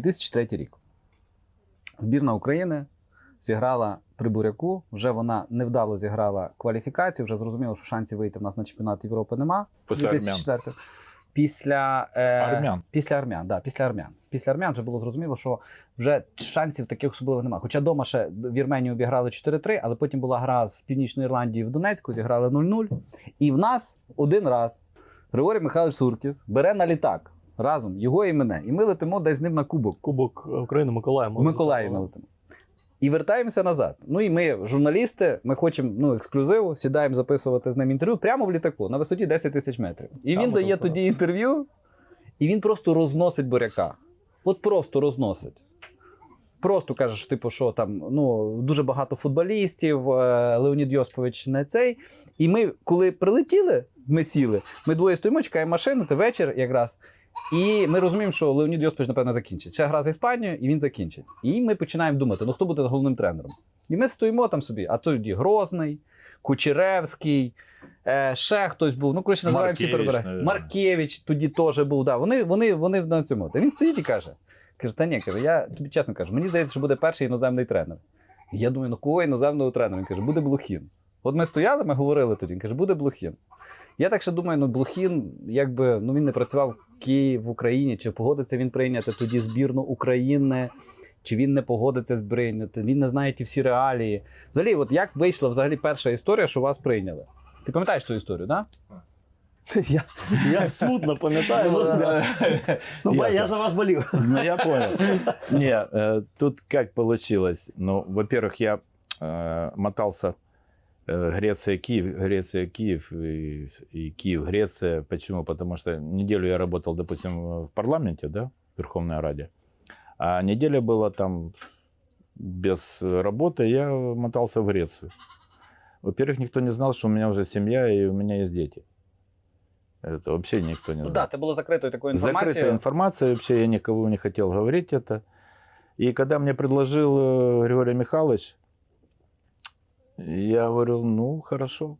2003 рік. Збірна України зіграла при буряку. Вже вона невдало зіграла кваліфікацію. Вже зрозуміло, що шансів вийти в нас на чемпіонат Європи нема. Після 2004 Після е, Армян. Після армян, да, після армян. Після армян вже було зрозуміло, що вже шансів таких особливих немає. Хоча дома ще в Вірменію обіграли 4-3, але потім була гра з Північної Ірландії в Донецьку, зіграли 0-0. І в нас один раз Григорій Михайлович Суркіс бере на літак разом його і мене. І ми летимо десь з ним на кубок. Кубок України Миколая. В Миколаїв ми летимо. І вертаємося назад. Ну і ми, журналісти, ми хочемо ну, ексклюзиву, сідаємо записувати з ним інтерв'ю прямо в літаку на висоті 10 тисяч метрів. І Там він дає тоді інтерв'ю, і він просто розносить буряка. От просто розносить. Просто каже, що типу, що там ну, дуже багато футболістів, е, Леонід Йоспович не цей. І ми, коли прилетіли, ми сіли, ми двоє стоїмо, чекаємо машину, це вечір якраз. І ми розуміємо, що Леонід Йоспович, напевно, закінчить. Ще гра з Іспанією, і він закінчить. І ми починаємо думати, ну хто буде головним тренером. І ми стоїмо там собі, а тоді Грозний, Кучеревський, е, ще хтось був. Ну, коротше, називаємо всі перебирає. Маркевич тоді теж був. Да. Вони, вони, вони на цьому. Та він стоїть і каже: каже, та ні, каже, я тобі чесно кажу, мені здається, що буде перший іноземний тренер. І я думаю, ну кого іноземного тренера? Він каже, буде Блохін. От ми стояли, ми говорили тоді. Він каже, буде Блохін. Я так ще думаю, ну Блохін, якби ну він не працював в Києві в Україні, чи погодиться він прийняти тоді збірну України, чи він не погодиться прийняти, він не знає ті всі реалії. Взагалі, от як вийшла взагалі перша історія, що вас прийняли? Ти пам'ятаєш ту історію, так? Я, я смутно пам'ятаю. Ну, ну, да. Ну, ба- Ясно. я за вас болів. Ну, я понял. Не, э, тут как получилось? Ну, во-первых, я э, мотался э, Греция, Киев, Греция, Киев и, и Киев, Греция. Почему? Потому что неделю я работал, допустим, в парламенте, да, в Верховной Раде, а неделя была там без работы, я мотался в Грецию. Во-первых, никто не знал, что у меня уже семья и у меня есть дети. Это вообще никто не Ну знал. так, це було закритою такою Закрытая інформацією. информация, вообще я никого не хотел говорить это. И когда мне предложил э, Григорий Михайлович, я говорю, ну, хорошо.